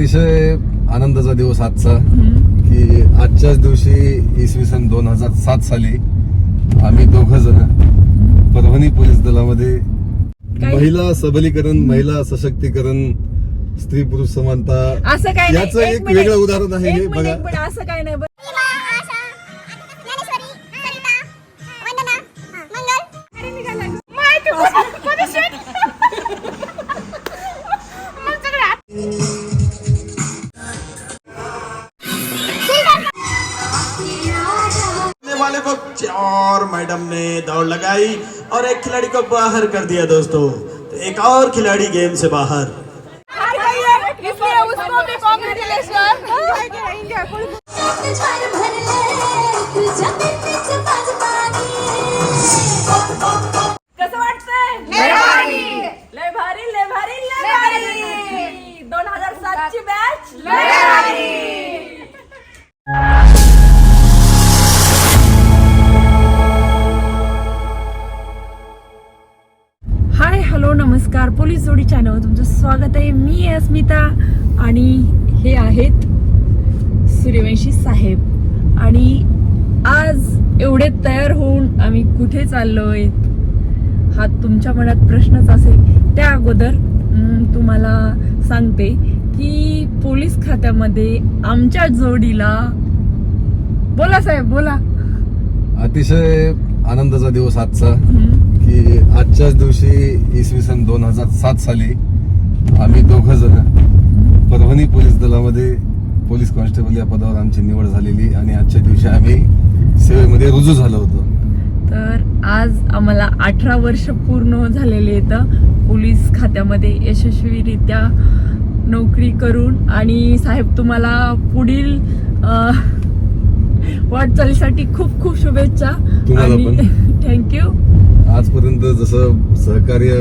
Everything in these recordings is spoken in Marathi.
अतिशय आनंदाचा दिवस आजचा. की आजच्याच दिवशी इसवी सन दोन हजार सात साली आम्ही दोघ जण परभणी पोलीस दलामध्ये? महिला सबलीकरण महिला सशक्तीकरण स्त्री पुरुष समानता असं काय. याचं एक. वेगळं उदाहरण आहे हे बघा असं काय नाही मैडम ने दौड़ लगाई और एक खिलाड़ी को बाहर कर दिया दोस्तों। तो एक और खिलाड़ी गेम से बाहर। इसलिए उसको भी स्वागत आहे. मी आहे अस्मिता आणि हे आहेत सूर्यवंशी साहेब. आणि आज एवढे तयार होऊन आम्ही कुठे चाललोय? हा तुमच्या मनात प्रश्नच असेल. त्या अगोदर तुम्हाला सांगते की पोलीस खात्यामध्ये आमच्या जोडीला बोला साहेब बोला. अतिशय आनंदाचा दिवस आजचा. की आजच्याच दिवशी इसवी सन दोन हजार सात साली आम्ही दोघ जण. परभणी पोलीस दलामध्ये पोलीस कॉन्स्टेबल या पदावर आमची निवड झालेली आणि आजच्या दिवशी आम्ही सेवेमध्ये रुजू झालो होतो. तर आज आम्हाला अठरा वर्ष पूर्ण झालेले आहेत. पोलीस खात्यामध्ये यशस्वीरित्या नोकरी करून आणि साहेब तुम्हाला पुढील वाटचालीसाठी खूप खूप शुभेच्छा. आणि. थँक्यू. आजपर्यंत जसं सहकार्य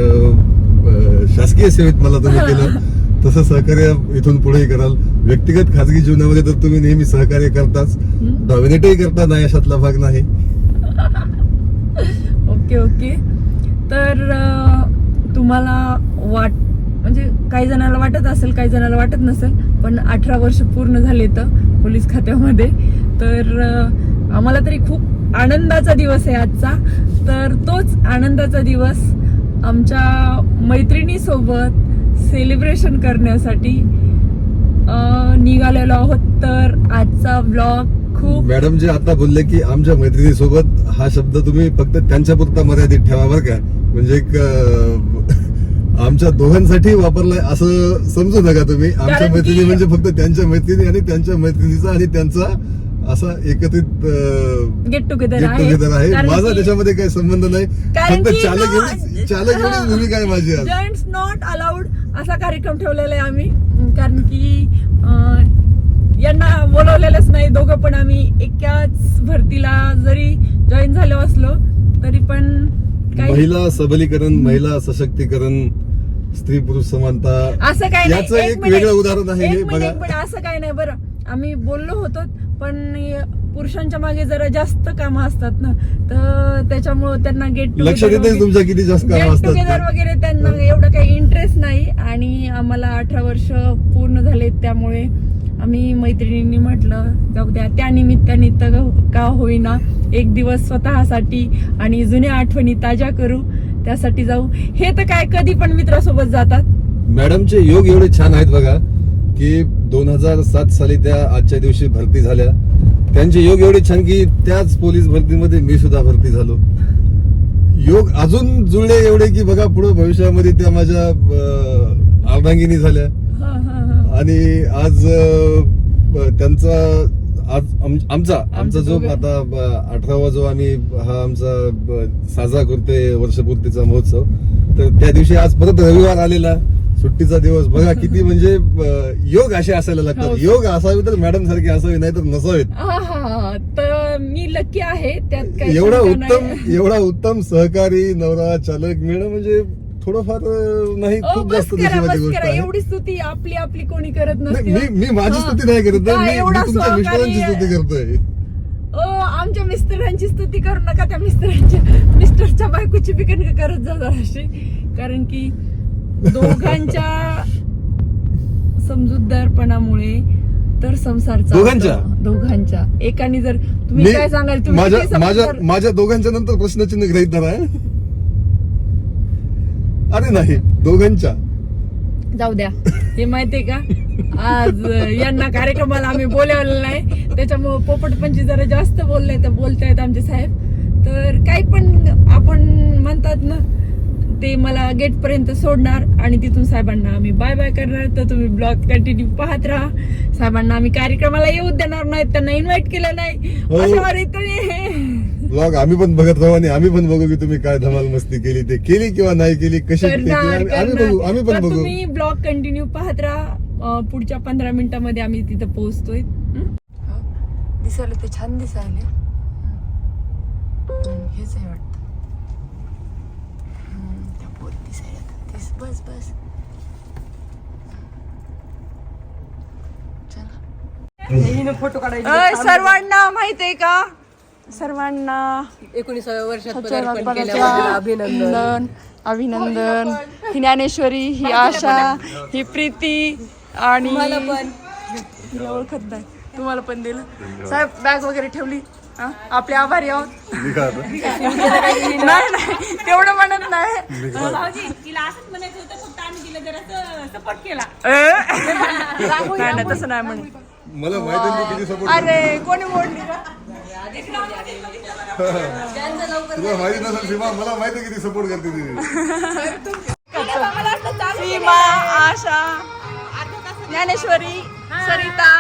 शासकीय सेवेत मला तुम्ही केलं. तसं सहकार्य इथून पुढेही कराल. व्यक्तिगत खाजगी जीवनामध्ये तर तुम्ही नेहमी सहकार्य करताच. डॉमिनेटही करता नाही अशातला भाग नाही. Okay okay. तर तुम्हाला वाट म्हणजे काही जणाला वाटत असेल काही जणाला वाटत नसेल पण अठरा वर्ष पूर्ण झाले तर पोलीस खात्यामध्ये. तर आम्हाला तरी खूप आनंदाचा दिवस आहे आजचा. तर तोच आनंदाचा दिवस आमच्या मैत्रिणीसोबत सेलिब्रेशन करण्यासाठी निघालेलो आहोत. तर आजचा ब्लॉग खूप मॅडम जे आता बोलले की आमच्या मैत्रिणीसोबत हा शब्द तुम्ही फक्त त्यांच्या पुरता मर्यादित ठेवा बरं का. म्हणजे एक आमच्या दोघांसाठी वापरलाय असं समजू नका तुम्ही. आमच्या मैत्रिणी म्हणजे फक्त त्यांच्या मैत्रिणी आणि त्यांच्या मैत्रिणीचा आणि त्यांचा असा एकत्रित गेट टुगेदर टुगेदर आहे. माझा त्याच्यामध्ये काही संबंध नाही. फक्त चालक एवढी चालक एवढी भूमिका आहे माझी आज. जेंट्स नॉट अलाउड असा कार्यक्रम ठेवलेला आहे आम्ही. कारण की यांना बोलवलेलंच नाही. दोघं पण आम्ही एकाच भरतीला जरी जॉईन झालो असलो तरी पण महिला सबलीकरण महिला सशक्तीकरण स्त्री पुरुष समानता असं काय. याचं एक. वेगळं उदाहरण आहे बघा. असं काय नाही. बरं. आम्ही बोललो होतो पण पुरुषांच्या मागे जरा जास्त कामं असतात ना तर त्याच्यामुळं त्यांना गेट तुमच्या किती जास्त गेट टुगेदर. वगैरे त्यांना एवढं काही इंटरेस्ट नाही आणि आम्हाला अठरा वर्ष पूर्ण झाले त्यामुळे आम्ही मैत्रिणींनी म्हटलं जाऊ द्या त्या निमित्ताने तर का होईना एक दिवस स्वतःसाठी आणि जुन्या आठवणी ताज्या करू त्यासाठी जाऊ. हे तर काय कधी पण मित्रासोबत जातात. मॅडमचे योग एवढे छान आहेत बघा. की दोन हजार सात साली त्या आजच्या दिवशी भरती झाल्या त्यांचे योग एवढे छान की त्याच पोलीस भरतीमध्ये मी सुद्धा भरती झालो योग अजून जुळले एवढे की बघा पुढे भविष्यामध्ये त्या माझ्या अर्धांगिनी झाल्या. आणि आज त्यांचा आज आम- आमचा आमचा जो. आता अठरावा जो आम्ही हा आमचा साजरा करतोय वर्षपूर्तीचा महोत्सव तर त्या दिवशी आज परत रविवार आलेला सुट्टीचा दिवस. बघा किती म्हणजे योग असे असायला हो. लागतात योग असावे तर मॅडम सारखे असावे नाही तर नसावेत. हा, हा, हा. तर मी लकी आहे त्यात एवढा उत्तम. एवढा उत्तम सहकारी नवरा चालक मिळणं म्हणजे थोडंफार नाही खूप जास्त गोष्ट एवढी स्तुती आपली आपली कोणी करत नाही, मी मी माझी हा. स्तुती नाही करत तुमच्या मिस्टरांची स्तुती करतोय. आमच्या मिस्टरांची स्तुती करू नका त्या मिस्टरांच्या मिस्टरच्या बायकोची बी कणक करत जा जराशी. कारण की दोघांच्या समजूतदारपणामुळे तर संसार चालतो. दोघांच्या? दोघांच्या एकाने जर तुम्ही काय सांगाल तुम्ही माझ्या किती माझ्या समजूतदार- माझ्या दोघांच्या नंतर प्रश्नचिन्ह ग्रहित धरा हं? अरे नाही दोघांच्या जाऊ द्या हे माहितीये का आज यांना कार्यक्रमाला आम्ही बोलावलेलं नाही त्याच्यामुळे पोपटपंची जरा जास्त बोलले तर बोलतायत आमचे साहेब तर काही पण आपण म्हणतात ना ते मला गेट पर्यंत सोडणार आणि तिथून साहेबांना आम्ही बाय बाय करणार. तर तुम्ही ब्लॉग कंटिन्यू पाहत राहा. साहेबांना आम्ही कार्यक्रमाला येऊ देणार नाही त्यांना इन्व्हाइट केलं नाही. हो. ब्लॉग आम्ही पण बघत राहू आणि आम्ही पण बघू की तुम्ही काय धमाल मस्ती केली ते केली किंवा नाही केली कशी आम्ही बघू पण बघू. तुम्ही ब्लॉग कंटिन्यू पाहत राहा. पुढच्या पंधरा मिनिटामध्ये आम्ही तिथं पोहोचतोय. दिसायला ते छान दिसायले हेच आहे वाटतं हम्म, त्या पोरी दिसायला बस बस. सर्वांना माहीत आहे का? सर्वांना एकोणीसाव्या वर्षात केल्याबद्दल अभिनंदन. अभिनंदन. ही ज्ञानेश्वरी ही आशा ही प्रीती आणि ओळखत नाही. तुम्हाला पण दिलं. साहेब बॅग वगैरे ठेवली? हा? आपले आभारी आहोत. नाही नाही तेवढं म्हणत नाही? नाही नाही तसं नाही म्हणत मला माहिती आहे किती सपोर्ट अरे कोणी मोडली का तुला माहिती नसेल सीमा मला माहिती किती सपोर्ट करते ती सीमा आशा ज्ञानेश्वरी सरिता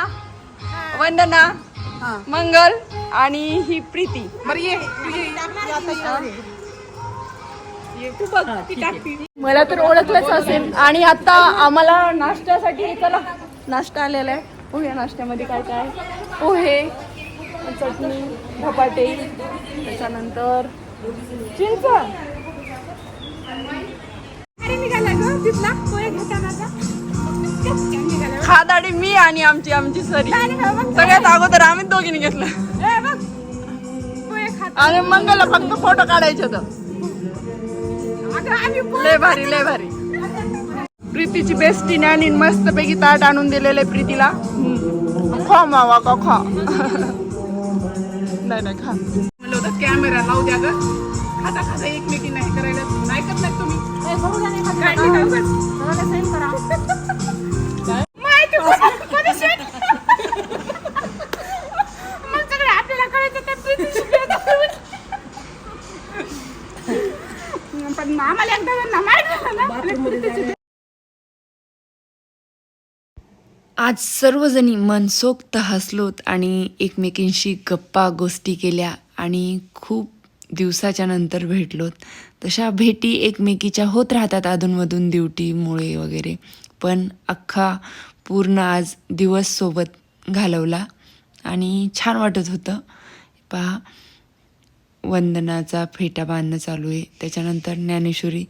वंदना मंगल आणि ही प्रीती. मला तर ओळखलंच असेल. आणि आता आम्हाला नाश्त्यासाठी चला. नाश्ता आलेला आहे. पोहे नाश्त्यामध्ये काय काय? आहे? पोहे चटणी धपाटे त्याच्यानंतर चिंच खादाडी मी आणि आमची आमची सरी. सगळ्यात अगोदर आम्ही दोघींनी घेतलं. आणि मंगलला फक्त फोटो काढायचे होतं. लय भारी लय भारी. प्रीतीची बेस्टीने आणि मस्त पैकी ताट आणून दिलेलं प्रीतीला. खा मावा का खा. नाही नाही खा. म्हणलं होतं कॅमेरा लावू द्या ग. खाता खाता एकमेकी नाही करायला. नाही करत नाही तुम्ही पण आम्हाला एकदा आज सर्वजणी मनसोक्त हसलोत आणि एकमेकींशी गप्पा गोष्टी केल्या आणि खूप दिवसाच्या नंतर भेटलोत. तशा भेटी एकमेकीच्या होत राहतात अधूनमधून ड्युटीमुळे वगैरे. पण अख्खा पूर्ण आज दिवस सोबत घालवला आणि छान वाटत होतं. पहा वंदनाचा फेटा बांधणं चालू आहे. त्याच्यानंतर ज्ञानेश्वरी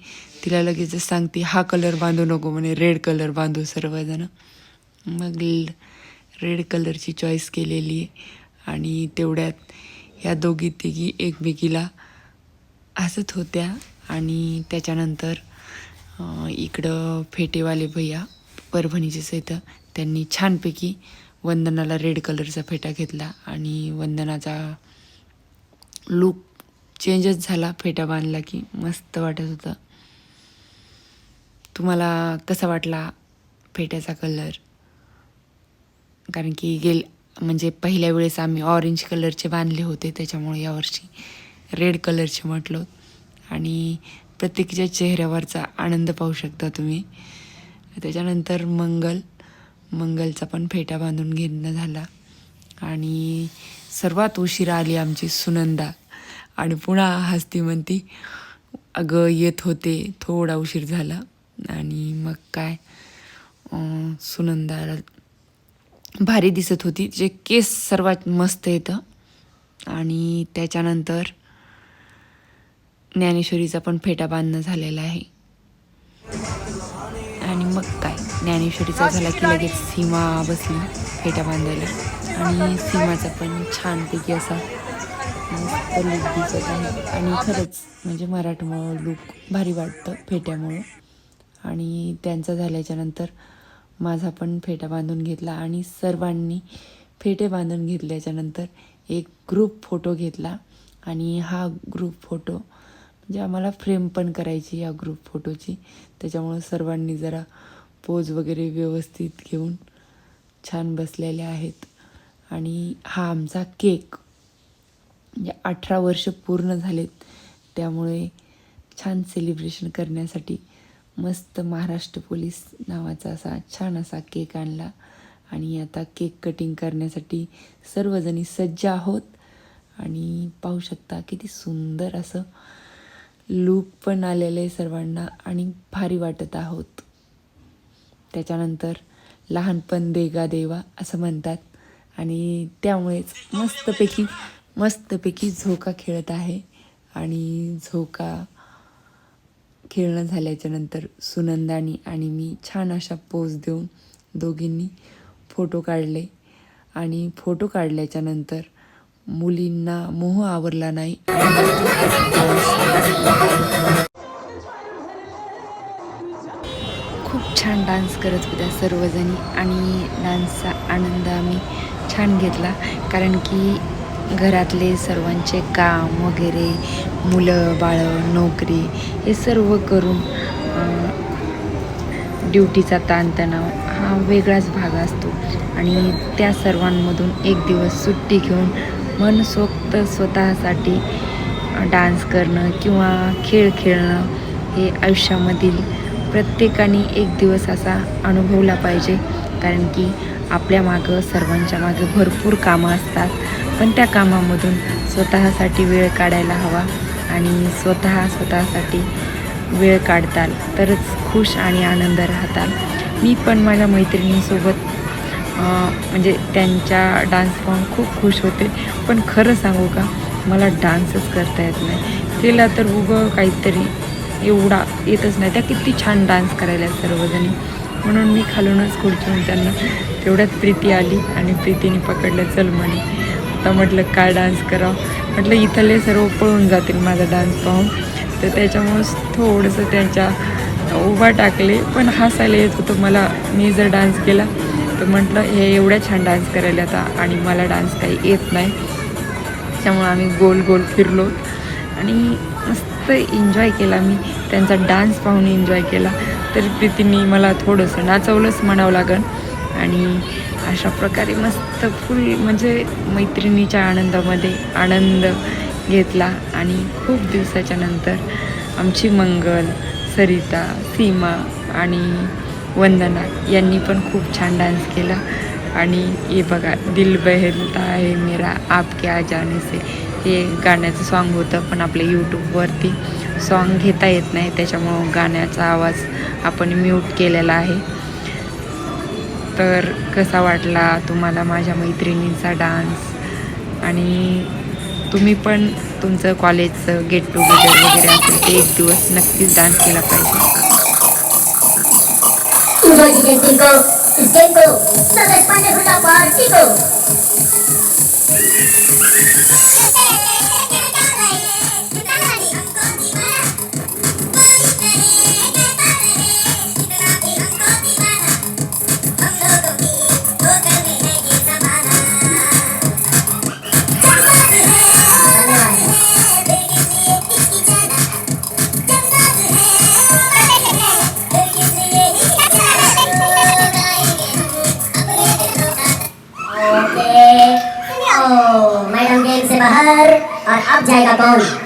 तिला लगेचच सांगते हा कलर बांधू नको म्हणे रेड कलर बांधू सर्वजण. मग रेड कलरची चॉईस केलेली आहे. आणि तेवढ्यात ह्या दोघी तिघी एकमेकीला हसत होत्या. आणि त्याच्यानंतर इकडं फेटेवाले भैया परभणीचे सहित त्यांनी छानपैकी वंदनाला रेड कलरचा फेटा घेतला. आणि वंदनाचा लुक चेंजच झाला फेटा बांधला की मस्त वाटत होतं. तुम्हाला कसा वाटला फेट्याचा कलर कारण की गेल म्हणजे पहिल्या वेळेस आम्ही ऑरेंज कलरचे बांधले होते त्याच्यामुळे यावर्षी रेड कलरचे म्हटलो. आणि प्रत्येकीच्या चेहऱ्यावरचा आनंद पाहू शकता तुम्ही. त्याच्यानंतर मंगल मंगलचा पण फेटा बांधून घेणं झाला. आणि सर्वात उशिरा आली आमची सुनंदा. आणि पुन्हा हसती म्हणती अगं येत होते थोडा उशीर झाला. आणि मग काय? सुनंदाला भारी दिसत होती. जे केस सर्वात मस्त येतं. आणि त्याच्यानंतर ज्ञानेश्वरीचा पण फेटा बांधणं झालेला आहे. आणि मग काय? ज्ञानेश्वरीचा झाला की लगेच सीमा बसली फेटा बांधायला. आणि सीमाचा पण छानपैकी असा मस्त लुक दिसत आहे. आणि खरंच म्हणजे मराठमोळं लुक भारी वाटतं फेट्यामुळं. आणि त्यांचा झाल्याच्यानंतर माझा पण फेटा बांधून घेतला आणि सर्वांनी फेटे बांधून घेतल्याच्यानंतर एक ग्रुप फोटो घेतला. आणि हा ग्रुप फोटो म्हणजे आम्हाला फ्रेम पण करायची या ग्रुप फोटोची त्याच्यामुळं सर्वांनी जरा पोज वगैरे व्यवस्थित घेऊन छान बसलेले आहेत. आणि हा आमचा केक म्हणजे अठरा वर्ष पूर्ण झालेत. त्यामुळे छान सेलिब्रेशन करण्यासाठी मस्त महाराष्ट्र पोलीस नावाचा असा छान असा केक आणला. आणि आता केक कटिंग करण्यासाठी सर्वजणी सज्ज आहोत. आणि पाहू शकता किती सुंदर असं लूक पण आलेलं आहे सर्वांना आणि भारी वाटत आहोत. त्याच्यानंतर लहानपण देगा देवा असं म्हणतात. आणि त्यामुळेच मस्तपैकी मस्तपैकी झोका खेळत आहे आणि झोका खेळणं झाल्याच्यानंतर सुनंदानी आणि मी छान अशा पोज देऊन दोघींनी फोटो काढले. आणि फोटो काढल्याच्या नंतर मुलींना मोह आवरला नाही. खूप छान डान्स करत होत्या सर्वजणी आणि डान्सचा आनंद आम्ही छान घेतला. कारण की घरातले सर्वांचे काम वगैरे मुलं बाळं नोकरी हे सर्व करून ड्युटीचा ताणतणाव हा वेगळाच भाग असतो. आणि त्या सर्वांमधून एक दिवस सुट्टी घेऊन मनसोक्त स्वतःसाठी डान्स करणं किंवा खेळ खेळणं हे आयुष्यामधील प्रत्येकाने एक दिवस असा अनुभवला पाहिजे. कारण की आपल्या मागं सर्वांच्या मागं भरपूर कामं असतात. पण त्या कामामधून स्वतःसाठी वेळ काढायला हवा आणि स्वतः स्वतःसाठी वेळ काढताल तरच खुश आणि आनंद राहताल. मी पण माझ्या मैत्रिणींसोबत म्हणजे त्यांच्या डान्स पाहून खूप खुश होते. पण खरं सांगू का मला डान्सच करता येत नाही. तिला तर उगं काहीतरी एवढा येतच नाही. त्या किती छान डान्स करायला सर्वजणी. म्हणून मी खालूनच खुर्चून त्यांना तेवढ्यात प्रीती आली आणि प्रीतीने पकडलं चल म्हणे. आता म्हटलं काय डान्स करावं? म्हटलं इथले सर्व पळून जातील माझा डान्स पाहून तर त्याच्यामुळं थोडंसं त्यांच्या उभा टाकले पण हसायला येत होतं. मला मी जर डान्स केला तर म्हटलं हे एवढ्या छान डान्स करायला आता आणि मला डान्स काही येत नाही. त्यामुळं आम्ही गोल गोल फिरलो आणि मस्त एन्जॉय केला मी. त्यांचा डान्स पाहून एन्जॉय केला. तर प्रीतीने मला थोडंसं नाचवलंच म्हणावं लागेल आणि अशा प्रकारे मस्त फुल म्हणजे मैत्रिणीच्या आनंदामध्ये आनंद घेतला. आणि खूप दिवसाच्या नंतर आमची मंगल सरिता सीमा आणि वंदना यांनी पण खूप छान डान्स केला. आणि हे बघा दिल बहलता आहे मेरा आपके आजाने जाने से. हे गाण्याचं सॉन्ग होतं पण आपल्या यूट्यूबवरती सॉन्ग घेता येत नाही. त्याच्यामुळं गाण्याचा आवाज आपण म्यूट केलेला आहे. तर कसा वाटला तुम्हाला माझ्या मैत्रिणींचा डान्स? आणि तुम्ही पण तुमचं कॉलेजचं गेट टुगेदर वगैरे असेल ते एक दिवस नक्कीच डान्स केला पाहिजे. জায়গা কম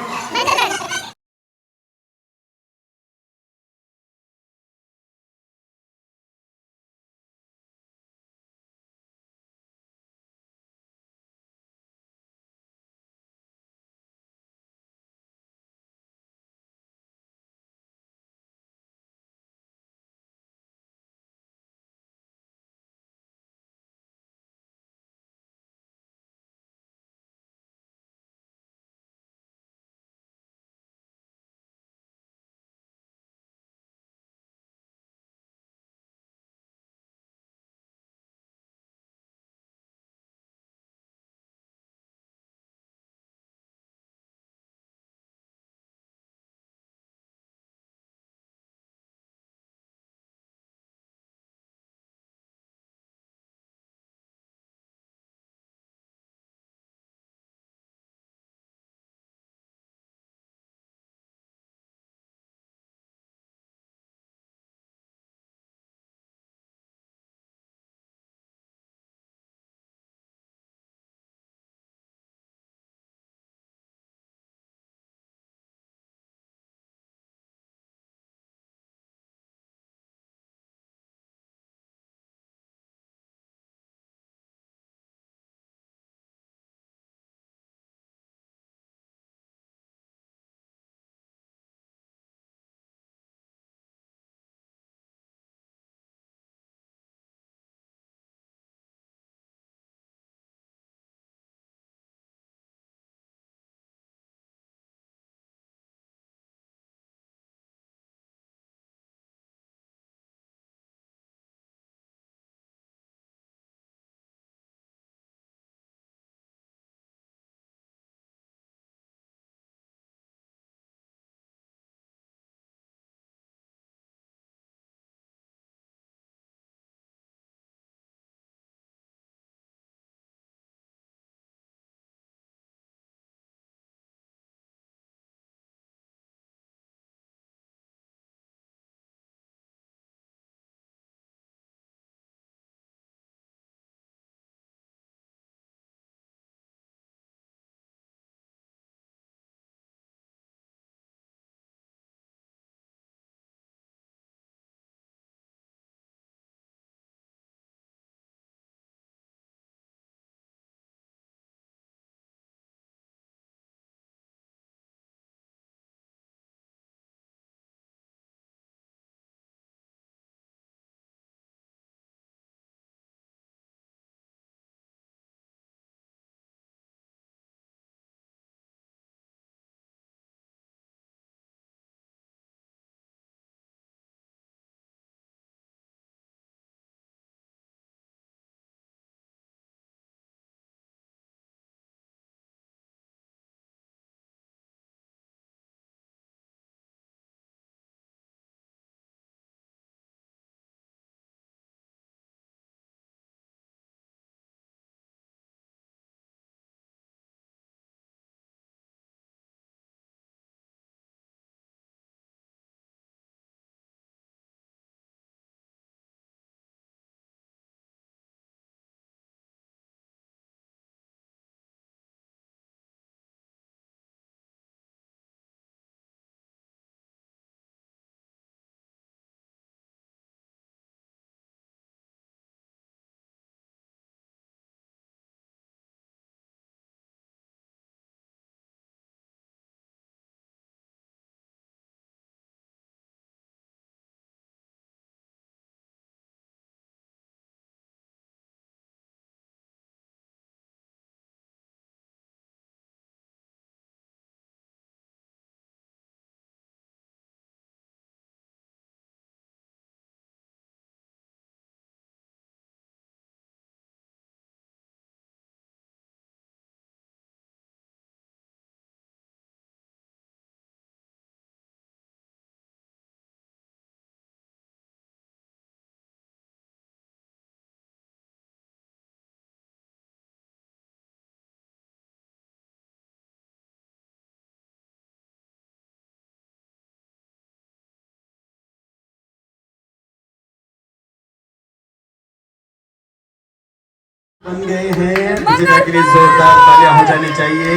बन गए हैं। विजेता के लिए जोरदार तालियाँ हो जानी चाहिए।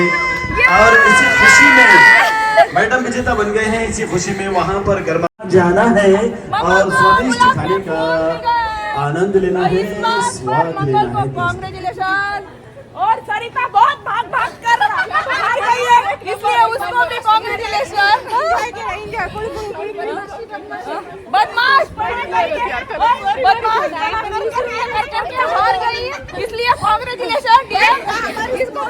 और इसी खुशी में मैडम विजेता बन गए हैं इसी खुशी में वहाँ पर गरबा जाना है। और स्वादिष्ट खाने का आनंद लेना है स्वाद लेना है। और सरिता बहुत भाग भाग कर हार गई है। इसलिए उसको भी कॉन्ग्रेचुलेशन बदमाश बदमाश हार गई इसलिए कॉन्ग्रेचुलेशन इसको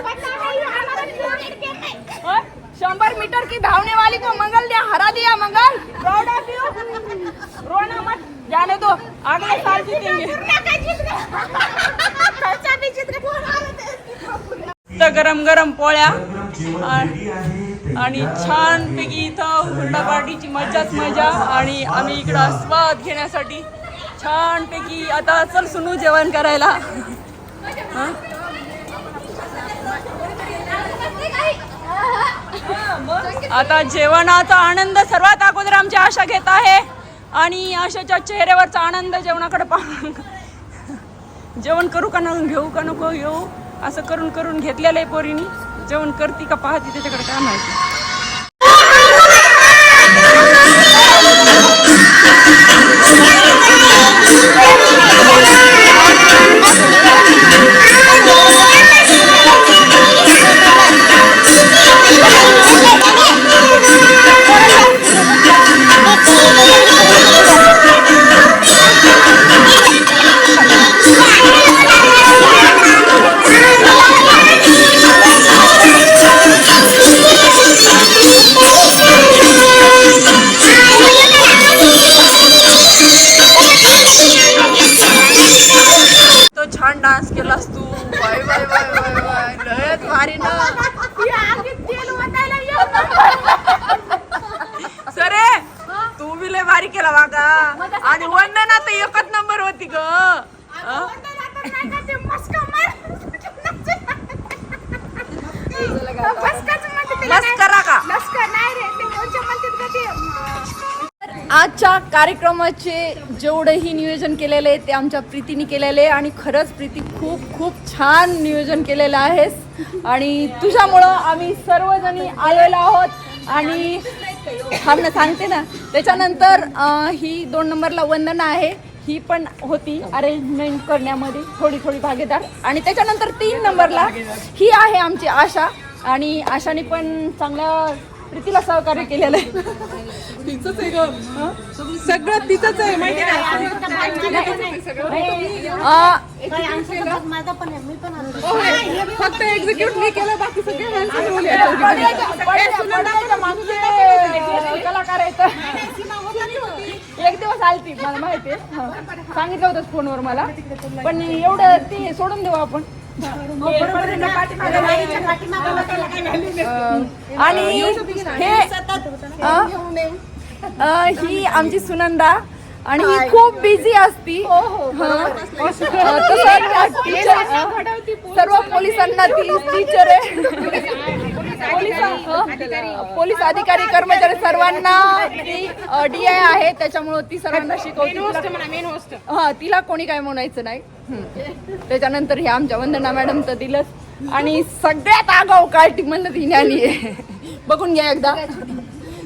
और शंबर मीटर की धावने वाली को मंगल ने हरा दिया मंगल। प्राउड ऑफ यू रोना मत। जाने दो अगले साल जीतेंगे। तर गरम गरम पोळ्या आणि छानपैकी इथं हुंडा पार्टीची मजाच मजा आणि आम्ही इकडं स्वाद घेण्यासाठी छानपैकी आता चल सुनू जेवण करायला. हं? आता जेवणाचा आनंद सर्वात अगोदर आमची आशा घेत आहे. आणि आशाच्या चेहऱ्यावरचा आनंद जेवणाकडे पाहून जेवण करू का न घेऊ का नको घेऊ असं करून करून घेतलेलं आहे पोरीनी. जेवण करती का पाहती त्याच्याकडे काय माहिती. कार्यक्रमाचे जेवढंही नियोजन केलेले आहे ते आमच्या प्रीतीने केलेले आहे आणि खरंच प्रीती खूप खूप छान नियोजन केलेलं आहेस आणि तुझ्यामुळं आम्ही सर्वजणी आलेलो आहोत. आणि थांब ना सांगते ना. त्याच्यानंतर अं, ही दोन नंबरला वंदना आहे. ही पण होती अरेंजमेंट करण्यामध्ये थोडी थोडी भागीदार. आणि त्याच्यानंतर तीन नंबरला ही आहे आमची आशा. आणि आशाने पण चांगल्या प्रीतीला सहकार्य केलेलं आहे. तिचंच आहे ग. सगळं तिचंच आहे माहिती फक्त एक्झिक्यूट मी केलं बाकी सगळे कलाकार एक दिवस आलती मला माहिती आहे. हं. सांगितलं होतं फोनवर मला. पण एवढं ते सोडून देऊ आपण. आणि हे ही आमची सुनंदा. आणि ही खूप बिझी असती. हं. टीचर सर्व पोलिसांना ती टीचर आहे. पोलीस. पोलीस अधिकारी कर्मचारी सर्वांना ती डी आय आहे त्याच्यामुळे ती सर्वांना शिकवते. हा तिला कोणी काय म्हणायचं नाही. त्याच्यानंतर हे आमच्या वंदना मॅडम तर दिलंच. आणि सगळ्यात आगाऊ काळटी म्हणलं ती आली आहे. बघून घ्या एकदा.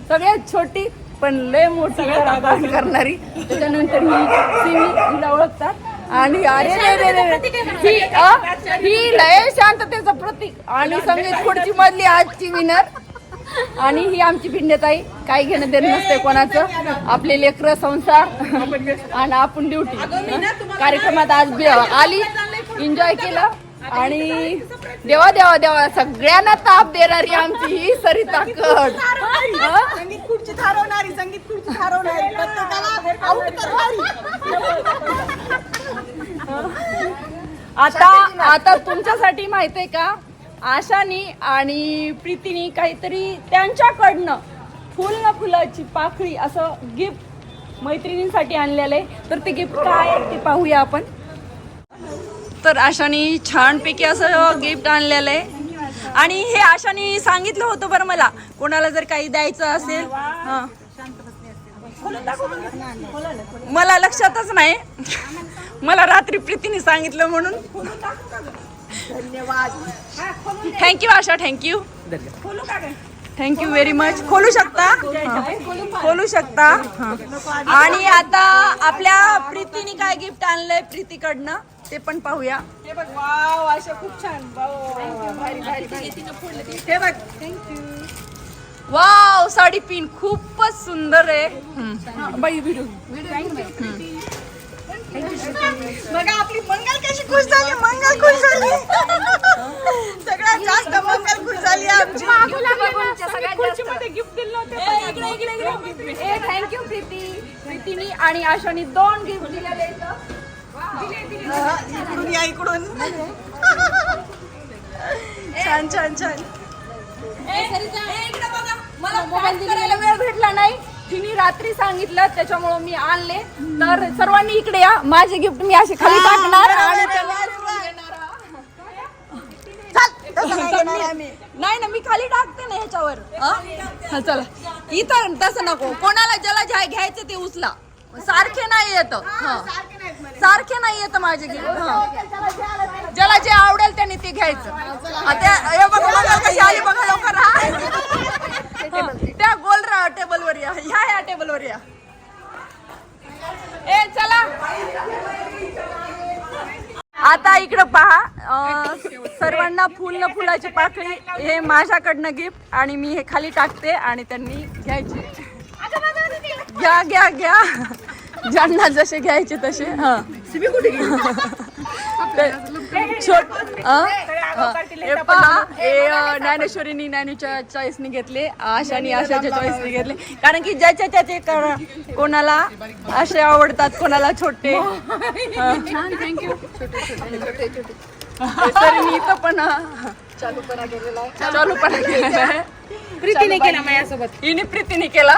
सगळ्यात छोटी पण लय मोठी करणारी. त्याच्यानंतर ही सिमी हिला ओळखतात. आणि अरे रे रे रे रे. ही अ, ही लय शांततेचं प्रतीक. आणि संगीत खुर्ची मधली आजची विनर आणि ही आमची भिंडताई. काही घेणं देणं नसते कोणाचं. आपले लेकर संसार. आणि आपण ड्युटी कार्यक्रमात आज बी- आली. एन्जॉय केलं. आणि देवा देवा देवा सगळ्यांना ताप देणारी आमची ही सरिता कड? संगीत खुर्ची थारवणारी संगीत खुर्ची थारवणारी प्रत्येकाला आउट करणारी. आता आता तुमच्यासाठी माहीत आहे का? आशानी आणि प्रीतीनी काहीतरी त्यांच्याकडनं फुल ना फुलाची पाकळी असं गिफ्ट मैत्रिणींसाठी आणलेलं आहे. तर ते गिफ्ट काय आहे ते पाहूया आपण. तर आशाने छानपैकी असं गिफ्ट आणलेलं आहे. आणि हे आशाने सांगितलं होतं बरं मला. कोणाला जर काही द्यायचं असेल हां. मला लक्षातच नाही. मला रात्री प्रीतीने सांगितलं म्हणून. धन्यवाद thank you Asha thank you thank you very much खोलू शकता? खोलू शकता? आणि आता आपल्या प्रीतीने काय गिफ्ट आणलंय प्रीतीकडनं? ते पण पाहूया. हे बघ वाव अशा खूप छान. वाव, भारी भारी भारी. हे बघ वाव साडी पिन खूपच सुंदर आहे. हम्म. बाई व्हिडिओ बघा आपली मंगल कशी खुश झाली मंगल खुश झाली. सगळ्यात जास्त मंगल खुश झाली आमची. गिफ्ट दिलं थँक्यू प्रीती. प्रीतीनी आणि आशानी दोन गिफ्ट दिलेले. इकडून या इकडून छान छान छान. ए, इकडे बघा. मला पॅक करायला वेळ भेटला नाही. तिने रात्री सांगितलं त्याच्यामुळे मी आणले. तर सर्वांनी इकडे या. माझे गिफ्ट मी असे खाली टाकणार. आणि नाही ना मी खाली टाकते ना ह्याच्यावर. चला. इथं तसं नको. कोणाला ज्याला ज्या घ्यायचं ते उचला. सारखे नाही येत. सारखे नाही येत माझे गिफ्ट ज्याला जे आवडेल त्याने ते घ्यायचं. बघा लवकर. त्या गोल टेबल वर या. ह्या ह्या टेबल वर या. ए चला. आता इकडं पहा. सर्वांना फुल न फुलाची पाकळी हे माझ्याकडनं गिफ्ट आणि मी हे खाली टाकते आणि त्यांनी घ्यायचे. घ्या घ्या घ्या. ज्यांना जसे घ्यायचे तसे हा. छोट? हा. पहा हे ज्ञानेश्वरीनी ज्ञानेच्या चॉईसने घेतले आशानी आशाच्या चॉईसने घेतले. कारण की ज्याच्या त्याचे कर- कोणाला असे आवडतात कोणाला छोटे. तर मी इथं पण अं, चालूपणा केलेला आहे. प्रीतीने केला माझ्यासोबत. हिने प्रीतीने केला.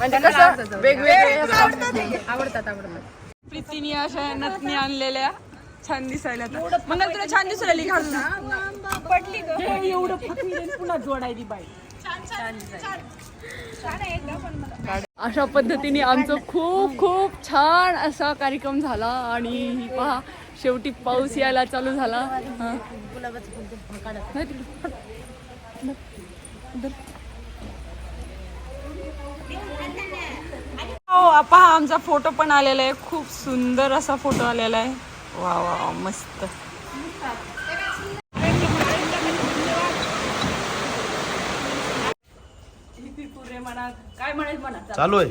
म्हणजे कसं वेगवेगळे आवडतात आवडतात प्रीतीने अशा नथनी आणलेल्या छान दिसायला. मग तुला छान दिसायला घालून पडली एवढं पुन्हा जोडायली बाई. अशा पद्धतीने आमचं खूप खूप छान असा कार्यक्रम झाला आणि पहा शेवटी पाऊस यायला चालू झाला. हो पहा आमचा फोटो पण आलेला आहे. खूप सुंदर असा फोटो आलेला आहे. वा वा मस्त. काय म्हणायचं म्हणा चालू. आहे.